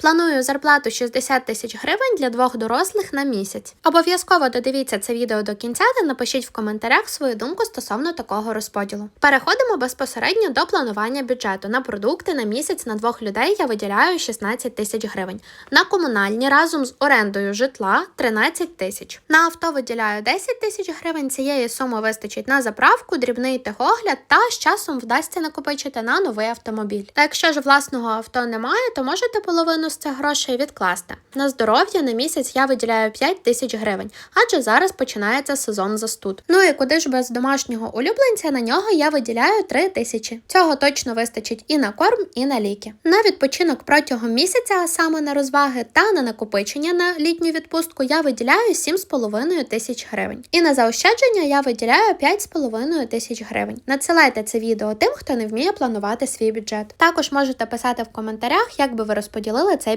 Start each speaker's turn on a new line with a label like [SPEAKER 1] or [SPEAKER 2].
[SPEAKER 1] Планую зарплату 60 тисяч гривень для двох дорослих на місяць. Обов'язково додивіться це відео до кінця та напишіть в коментарях свою думку стосовно такого розподілу. Переходимо безпосередньо до планування бюджету. На продукти на місяць на двох людей я виділяю 16 тисяч гривень. На комунальні разом з орендою житла 13 тисяч. На авто виділяю 10 тисяч гривень. Цієї суми вистачить на заправку, дрібний техогляд та з часом вдасться накопичити на новий автомобіль. Та якщо ж власного авто немає, то можете половину з цих грошей відкласти. На здоров'я на місяць я виділяю 5 тисяч гривень, адже зараз починається сезон застуд. Ну і куди ж без домашнього улюбленця на нього я виділяю 3 тисячі. Цього точно вистачить і на корм, і на ліки. На відпочинок протягом місяця, а саме на розваги та на накопичення на літню відпустку, я виділяю 7,5 тисяч гривень. І на заощадження я виділяю 5,5 тисяч гривень. Надсилайте це відео тим, хто не вміє планувати свій бюджет. Також можете писати в коментарях, як би ви розподілили